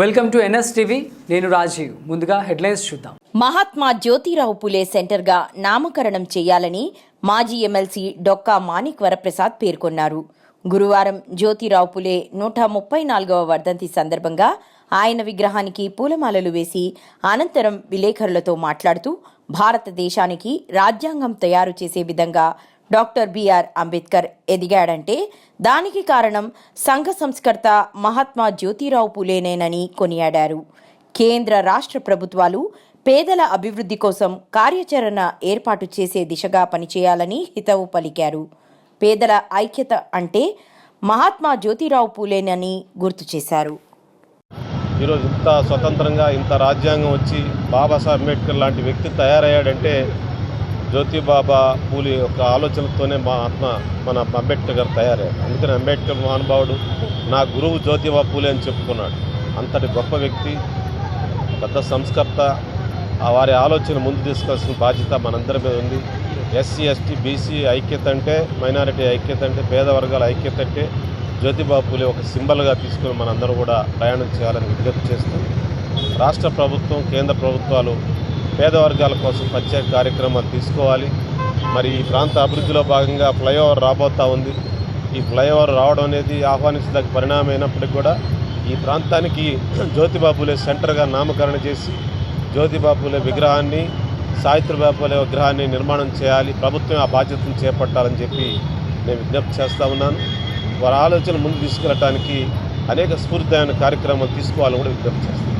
Welcome to NS TV నేను రాజీవ్. ముందుగా headlines చూద్దాం. మహాత్మా జ్యోతిరావు పులే సెంటర్గా నామకరణం చేయాలని మాజీ ఎమ్మెల్సీ డొక్కా మాణిక్ వరప్రసాద్ పేర్కొన్నారు. గురువారం జ్యోతిరావు పులే నూట ముప్పై నాలుగవ వర్ధంతి సందర్భంగా ఆయన విగ్రహానికి పూలమాలలు వేసి అనంతరం విలేకరులతో మాట్లాడుతూ భారతదేశానికి రాజ్యాంగం తయారు చేసే విధంగా డాక్టర్ బిఆర్ అంబేద్కర్ ఎదిగాడంటే దానికి కారణం సంఘ సంస్కర్త మహాత్మా జ్యోతిరావు పులేనేనని కొనియాడారు. కేంద్ర రాష్ట్ర ప్రభుత్వాలు పేదల అభివృద్ధి కోసం కార్యాచరణ ఏర్పాటు చేసే దిశగా పనిచేయాలని హితవు పలికారు. పేదల ఐక్యత అంటే మహాత్మా జ్యోతిరావు పూలేనని గుర్తు చేశారు. ఈరోజు ఇంత స్వతంత్రంగా ఇంత రాజ్యాంగం వచ్చి బాబాసాహెబ్ అంబేద్కర్ లాంటి వ్యక్తి తయారయ్యాడంటే జ్యోతిబాబా పూలి యొక్క ఆలోచనతోనే మా ఆత్మ మన అంబేద్కర్ గారు తయారయ్యారు. అందుకని అంబేద్కర్ మహానుభావుడు నా గురువు జ్యోతిబా పూలే అని చెప్పుకున్నాడు. అంతటి గొప్ప వ్యక్తి పెద్ద సంస్కర్త ఆ వారి ఆలోచన ముందు తీసుకోవాల్సిన బాధ్యత మనందరి మీద ఉంది. ఎస్సీ ఎస్టీ బీసీ ఐక్యత అంటే మైనారిటీ ఐక్యత అంటే పేద వర్గాల ఐక్యత అంటే జ్యోతిబా పూలే ఒక సింబల్గా తీసుకుని మనందరూ కూడా ప్రయాణం చేయాలని విజ్ఞప్తి చేస్తూ రాష్ట్ర ప్రభుత్వం కేంద్ర ప్రభుత్వాలు పేద వర్గాల కోసం ప్రత్యేక కార్యక్రమాలు తీసుకోవాలి. మరి ఈ ప్రాంత అభివృద్ధిలో భాగంగా ఫ్లైఓవర్ రాబోతా ఉంది. ఈ ఫ్లైఓవర్ రావడం అనేది ఆహ్వానించదగ్గ పరిణామం అయినప్పటికీ కూడా ఈ ప్రాంతానికి జ్యోతిబాబులే సెంటర్గా నామకరణ చేసి జ్యోతిబాబులే విగ్రహాన్ని సావిత్రిబాబులే విగ్రహాన్ని నిర్మాణం చేయాలి ప్రభుత్వం ఆ బాధ్యతను చేపట్టాలని చెప్పి నేను విజ్ఞప్తి చేస్తూ ఉన్నాను. వారి ఆలోచన ముందు తీసుకెళ్ళటానికి అనేక స్ఫూర్తిదాయన కార్యక్రమాలు తీసుకోవాలని కూడా విజ్ఞప్తి చేస్తాను